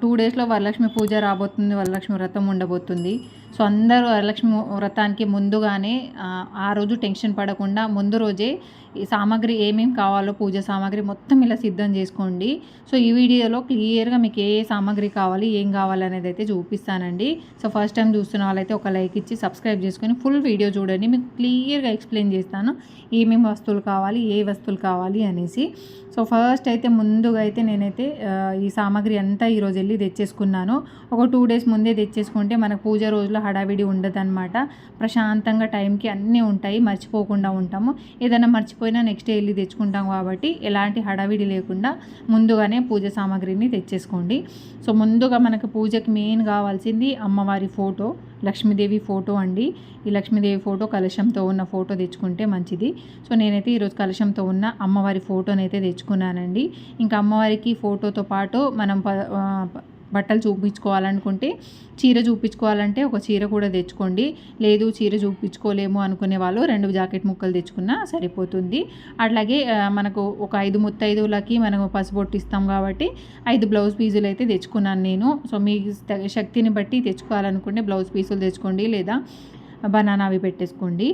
Two డేస్లో వరలక్ష్మి పూజ రాబోతుంది వరలక్ష్మి వ్రతం ఉండబోతుంది. సో అందరూ వరలక్ష్మి వ్రతానికి ముందుగానే ఆ రోజు టెన్షన్ పడకుండా ముందు రోజే ఈ సామాగ్రి ఏమేమి కావాలో పూజ సామాగ్రి మొత్తం ఇలా సిద్ధం చేసుకోండి. సో ఈ వీడియోలో క్లియర్గా మీకు ఏ ఏ సామాగ్రి కావాలి ఏం కావాలి అనేది అయితే చూపిస్తానండి. సో ఫస్ట్ టైం చూస్తున్న వాళ్ళైతే ఒక లైక్ ఇచ్చి సబ్స్క్రైబ్ చేసుకొని ఫుల్ వీడియో చూడండి. మీకు క్లియర్గా ఎక్స్ప్లెయిన్ చేస్తాను ఏమేమి వస్తువులు కావాలి ఏ వస్తువులు కావాలి అనేసి. సో ఫస్ట్ అయితే ముందుగా అయితే నేనైతే ఈ సామాగ్రి అంతా ఈరోజు వెళ్ళి తెచ్చేసుకున్నాను. ఒక టూ డేస్ ముందే తెచ్చేసుకుంటే మనకు పూజ రోజులో హడావిడి ఉండదన్నమాట. ప్రశాంతంగా టైంకి అన్నీ ఉంటాయి మర్చిపోకుండా ఉంటాము. ఏదైనా మర్చిపోయినా నెక్స్ట్ డే వెళ్ళి తెచ్చుకుంటాం కాబట్టి ఎలాంటి హడావిడి లేకుండా ముందుగానే పూజ సామాగ్రిని తెచ్చేసుకోండి. సో ముందుగా మనకు పూజకి మెయిన్ కావాల్సింది అమ్మవారి ఫోటో. లక్ష్మీదేవి ఫోటో అండి. ఈ లక్ష్మీదేవి ఫోటో కలశంతో ఉన్న ఫోటో తెచ్చుకుంటే మంచిది. సో నేనైతే ఈరోజు కలశంతో ఉన్న అమ్మవారి ఫోటోనైతే తెచ్చుకున్నానండి. ఇంకా అమ్మవారికి ఫోటోతో పాటు మనం బట్టలు చూపించుకోవాలనుకుంటే చీర చూపించుకోవాలంటే ఒక చీర కూడా తెచ్చుకోండి. లేదు చీర చూపించుకోలేము అనుకునే వాళ్ళు రెండు జాకెట్ ముక్కలు తెచ్చుకున్నా సరిపోతుంది. అట్లాగే మనకు ఒక ఐదు ముత్తైదులకి మనం పసుపొట్టు ఇస్తాం కాబట్టి ఐదు బ్లౌజ్ పీసులు అయితే తెచ్చుకున్నాను నేను. సో మీ శక్తిని బట్టి తెచ్చుకోవాలనుకుంటే బ్లౌజ్ పీసులు తెచ్చుకోండి లేదా బనానా అవి పెట్టేసుకోండి.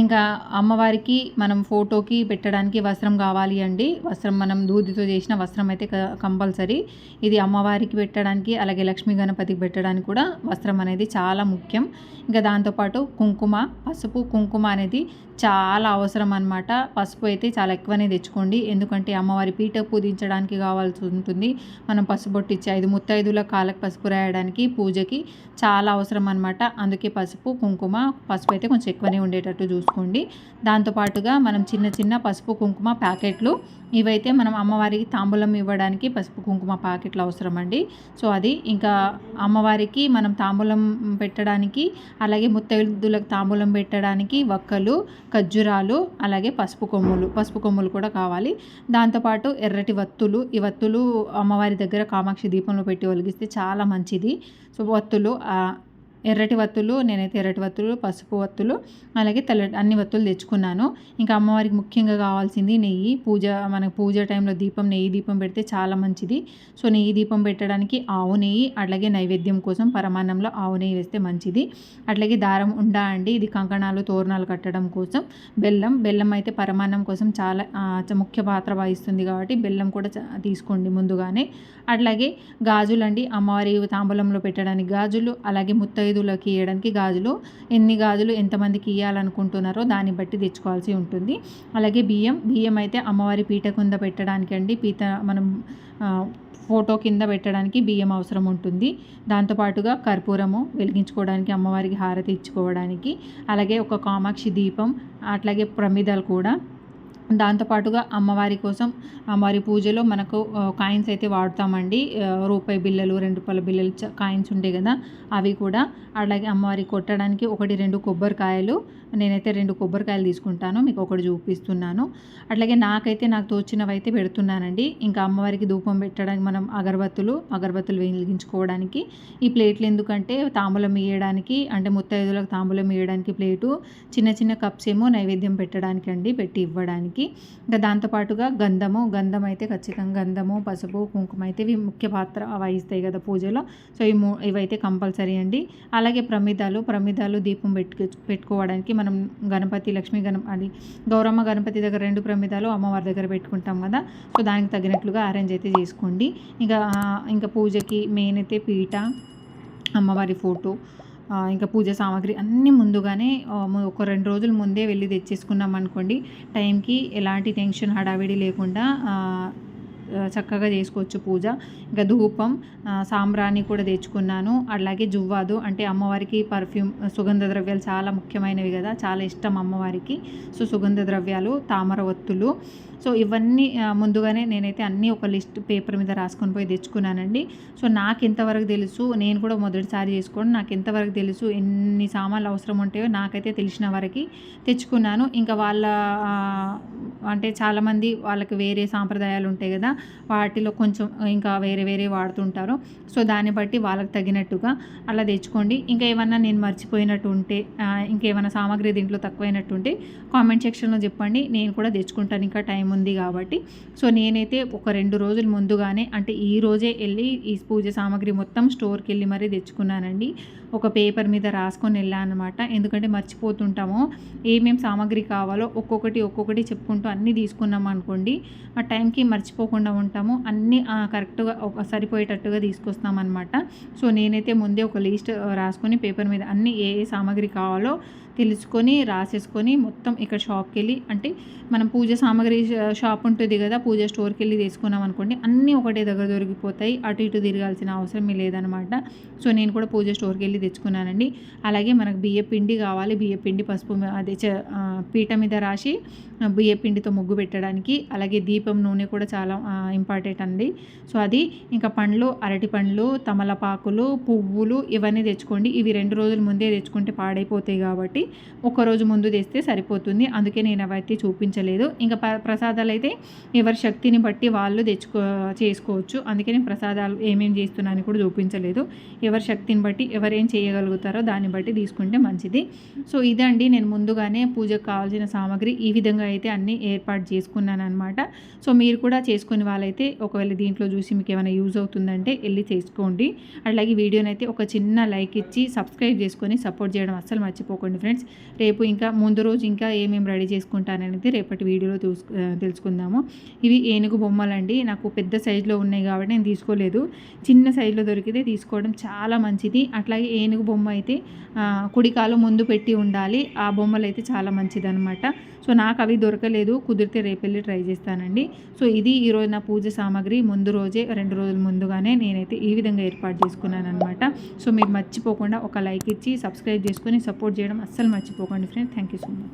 ఇంకా అమ్మవారికి మనం ఫోటోకి పెట్టడానికి వస్త్రం కావాలి అండి. వస్త్రం మనం దూదితో చేసిన వస్త్రం అయితే కంపల్సరీ. ఇది అమ్మవారికి పెట్టడానికి అలాగే లక్ష్మీ గణపతికి పెట్టడానికి కూడా వస్త్రం అనేది చాలా ముఖ్యం. ఇంకా దాంతోపాటు కుంకుమ పసుపు కుంకుమ అనేది చాలా అవసరం అనమాట పసుపు అయితే చాలా ఎక్కువనే తెచ్చుకోండి. ఎందుకంటే అమ్మవారి పీట పూజించడానికి కావాల్సి ఉంటుంది. మనం పసుపు ఇచ్చి ఐదు ముత్తైదుల కాలకు పసుపు రాయడానికి పూజకి చాలా అవసరం అనమాట అందుకే పసుపు కుంకుమ పసుపు అయితే కొంచెం ఎక్కువనే ఉండేటట్టు చూసుకోండి. దాంతోపాటుగా మనం చిన్న చిన్న పసుపు కుంకుమ ప్యాకెట్లు ఇవైతే మనం అమ్మవారికి తాంబూలం ఇవ్వడానికి పసుపు కుంకుమ ప్యాకెట్లు అవసరం అండి. సో అది ఇంకా అమ్మవారికి మనం తాంబూలం పెట్టడానికి అలాగే ముత్తైదులకు తాంబూలం పెట్టడానికి వక్కలు ఖర్జూరాలు అలాగే పసుపు కొమ్ములు పసుపు కొమ్ములు కూడా కావాలి. దాంతోపాటు ఎర్రటి వత్తులు ఈ వత్తులు అమ్మవారి దగ్గర కామాక్షి దీపంలో పెట్టి ఒలిగిస్తే చాలా మంచిది. సో వత్తులు ఎర్రటి వత్తులు నేనైతే ఎర్రటి వత్తులు పసుపు వత్తులు అలాగే తెల్ల అన్ని వత్తులు తెచ్చుకున్నాను. ఇంకా అమ్మవారికి ముఖ్యంగా కావాల్సింది నెయ్యి. పూజ మన పూజ టైంలో దీపం నెయ్యి దీపం పెడితే చాలా మంచిది. సో నెయ్యి దీపం పెట్టడానికి ఆవు నెయ్యి అట్లాగే నైవేద్యం కోసం పరమాన్నంలో ఆవు నెయ్యి వేస్తే మంచిది. అట్లాగే దారం ఉండా అండి ఇది కంకణాలు తోరణాలు కట్టడం కోసం. బెల్లం బెల్లం అయితే పరమాన్నం కోసం చాలా ముఖ్య పాత్ర వహిస్తుంది కాబట్టి బెల్లం కూడా తీసుకోండి ముందుగానే. అట్లాగే గాజులు అండి అమ్మవారి తాంబూలంలో పెట్టడానికి గాజులు అలాగే ముత్తైదు ఐదులకి ఇవ్వడానికి గాజులు ఎన్ని గాజులు ఎంతమందికి ఇవ్వాలనుకుంటున్నారో దాన్ని బట్టి తెచ్చుకోవాల్సి ఉంటుంది. అలాగే బియ్యం బియ్యం అయితే అమ్మవారి పీట కింద పెట్టడానికి అండి పీత మనం ఫోటో కింద పెట్టడానికి బియ్యం అవసరం ఉంటుంది. దాంతోపాటుగా కర్పూరము వెలిగించుకోవడానికి అమ్మవారికి హారతి ఇచ్చుకోవడానికి అలాగే ఒక కామాక్షి దీపం అట్లాగే ప్రమిదలు కూడా దాంతోపాటుగా అమ్మవారి కోసం అమ్మవారి పూజలో మనకు కాయిన్స్ అయితే వాడతామండి. రూపాయి బిల్లలు రెండు రూపాయల బిల్లలు కాయిన్స్ ఉంటాయి కదా అవి కూడా. అలాగే అమ్మవారి కొట్టడానికి ఒకటి రెండు కొబ్బరికాయలు నేనైతే రెండు కొబ్బరికాయలు తీసుకుంటాను మీకు ఒకటి చూపిస్తున్నాను. అట్లాగే నాకైతే నాకు తోచినవి అయితే పెడుతున్నానండి. ఇంకా అమ్మవారికి ధూపం పెట్టడానికి మనం అగరబత్తులు అగరబత్తులు వెలిగించుకోవడానికి. ఈ ప్లేట్లు ఎందుకంటే తాంబూలం ఇయ్యడానికి అంటే ముత్తైదులకు తాంబూలం ఇయ్యడానికి ప్లేటు చిన్న చిన్న కప్స్ ఏమో నైవేద్యం పెట్టడానికి అండి పెట్టి ఇవ్వడానికి. ఇంకా దాంతోపాటుగా గంధము గంధం అయితే ఖచ్చితంగా గంధము పసుపు కుంకుమ అయితే ఇవి ముఖ్య పాత్ర వహిస్తాయి కదా పూజలో. సో ఈ ఇవైతే కంపల్సరీ అండి. అలాగే ప్రమిదాలు ప్రమిదాలు దీపం పెట్టు పెట్టుకోవడానికి మనం గణపతి లక్ష్మీ గణ అది గౌరమ్మ గణపతి దగ్గర రెండు ప్రమిదాలు అమ్మవారి దగ్గర పెట్టుకుంటాం కదా. సో దానికి తగినట్లుగా అరేంజ్ అయితే చేసుకోండి. ఇంకా ఇంకా పూజకి మెయిన్ అయితే పీట అమ్మవారి ఫోటో ఇంకా పూజ సామాగ్రి అన్నీ ముందుగానే ఒక రెండు రోజుల ముందే వెళ్ళి తెచ్చేసుకున్నాం అనుకోండి. టైంకి ఎలాంటి టెన్షన్ హడావిడి లేకుండా చక్కగా చేసుకోవచ్చు పూజ. ఇంకా ధూపం సాంబ్రాణి కూడా తెచ్చుకున్నాను. అలాగే జువ్వాదు అంటే అమ్మవారికి పర్ఫ్యూమ్ సుగంధ ద్రవ్యాలు చాలా ముఖ్యమైనవి కదా చాలా ఇష్టం అమ్మవారికి. సో సుగంధ ద్రవ్యాలు తామర ఒత్తులు సో ఇవన్నీ ముందుగానే నేనైతే అన్నీ ఒక లిస్ట్ పేపర్ మీద రాసుకొని పోయి తెచ్చుకున్నానండి. సో నాకు ఎంతవరకు తెలుసు నేను కూడా మొదటిసారి చేసుకోండి నాకు ఎంతవరకు తెలుసు ఎన్ని సామాన్లు అవసరం ఉంటాయో నాకైతే తెలిసిన వరకు తెచ్చుకున్నాను. ఇంకా వాళ్ళ అంటే చాలామంది వాళ్ళకి వేరే సాంప్రదాయాలు ఉంటాయి కదా వాటిలో కొంచెం ఇంకా వేరే వేరే వాడుతుంటారు. సో దాన్ని బట్టి వాళ్ళకి తగినట్టుగా అలా తెచ్చుకోండి. ఇంకా ఏమన్నా నేను మర్చిపోయినట్టు ఉంటే ఇంకేమైనా సామాగ్రి దీంట్లో తక్కువైనట్టు ఉంటే కామెంట్ సెక్షన్లో చెప్పండి. నేను కూడా తెచ్చుకుంటాను ఇంకా టైం ఉంది కాబట్టి. సో నేనైతే ఒక రెండు రోజుల ముందుగానే అంటే ఈ రోజే వెళ్ళి ఈ పూజ సామాగ్రి మొత్తం స్టోర్కి వెళ్ళి మరీ తెచ్చుకున్నానండి. ఒక పేపర్ మీద రాసుకొని వెళ్ళాను అనమాట ఎందుకంటే మర్చిపోతుంటాము. ఏమేమి సామాగ్రి కావాలో ఒక్కొక్కటి ఒక్కొక్కటి చెప్పుకుంటూ అన్నీ తీసుకున్నాం అనుకోండి. ఆ టైంకి మర్చిపోకుండా ఉంటాము. అన్నీ కరెక్ట్గా ఒక సరిపోయేటట్టుగా తీసుకొస్తాం అనమాట సో నేనైతే ముందే ఒక లిస్ట్ రాసుకొని పేపర్ మీద అన్నీ ఏ ఏ సామాగ్రి కావాలో తెలుసుకొని రాసేసుకొని మొత్తం ఇక్కడ షాప్కి వెళ్ళి అంటే మనం పూజ సామాగ్రి షాప్ ఉంటుంది కదా పూజ స్టోర్కి వెళ్ళి తీసుకున్నాం అనుకోండి అన్నీ ఒకటే దగ్గర దొరికిపోతాయి. అటు ఇటు తిరగాల్సిన అవసరం లేదనమాట. సో నేను కూడా పూజ స్టోర్కి వెళ్ళి తెచ్చుకున్నానండి. అలాగే మనకు బియ్య పిండి కావాలి. బియ్య పిండి పసుపు అదే పీట మీద రాసి బియ్య పిండితో ముగ్గు పెట్టడానికి అలాగే దీపం నూనె కూడా చాలా ఇంపార్టెంట్ అండి. సో అది ఇంకా పండ్లు అరటి పండ్లు తమలపాకులు పువ్వులు ఇవన్నీ తెచ్చుకోండి. ఇవి రెండు రోజుల ముందే తెచ్చుకుంటే పాడైపోతాయి కాబట్టి ఒకరోజు ముందు తెస్తే సరిపోతుంది. అందుకే నేను అవైతే చూపించలేదు. ఇంకా ప్రసాదాలు అయితే ఎవరి శక్తిని బట్టి వాళ్ళు తెచ్చుకో చేసుకోవచ్చు. అందుకే నేను ప్రసాదాలు ఏమేమి చేస్తున్నాను కూడా చూపించలేదు. ఎవరి శక్తిని బట్టి ఎవరేం చేయగలుగుతారో దాన్ని బట్టి తీసుకుంటే మంచిది. సో ఇదండి. నేను ముందుగానే పూజకు కావాల్సిన సామాగ్రి ఈ విధంగా అయితే అన్నీ ఏర్పాటు చేసుకున్నాను అనమాట సో మీరు కూడా చేసుకునే వాళ్ళైతే ఒకవేళ దీంట్లో చూసి మీకు ఏమైనా యూజ్ అవుతుందంటే వెళ్ళి చేసుకోండి. అట్లాగే వీడియోనైతే ఒక చిన్న లైక్ ఇచ్చి సబ్స్క్రైబ్ చేసుకొని సపోర్ట్ చేయడం అస్సలు మర్చిపోకండి ఫ్రెండ్స్. ఫ్రెండ్స్ రేపు ఇంకా ముందు రోజు ఇంకా ఏమేమి రెడీ చేసుకుంటాననేది రేపటి వీడియోలో తెలుసుకుందాము. ఇవి ఏనుగు బొమ్మలండి. నాకు పెద్ద సైజులో ఉన్నాయి కాబట్టి నేను తీసుకోలేదు. చిన్న సైజులో దొరికితే తీసుకోవడం చాలా మంచిది. అట్లాగే ఏనుగు బొమ్మ అయితే కుడికాలు ముందు పెట్టి ఉండాలి. ఆ బొమ్మలు అయితే చాలా మంచిది అనమాట సో నాకు అవి దొరకలేదు. కుదిరితే రేపెళ్ళి ట్రై చేస్తానండి. సో ఇది ఈరోజు నా పూజ సామాగ్రి. ముందు రోజే రెండు రోజుల ముందుగానే నేనైతే ఈ విధంగా ఏర్పాటు చేసుకున్నాను అనమాట సో మీరు మర్చిపోకుండా ఒక లైక్ ఇచ్చి సబ్స్క్రైబ్ చేసుకొని సపోర్ట్ చేయడం అస్సలు అస్సలు మర్చిపోకండి friend. Thank you so much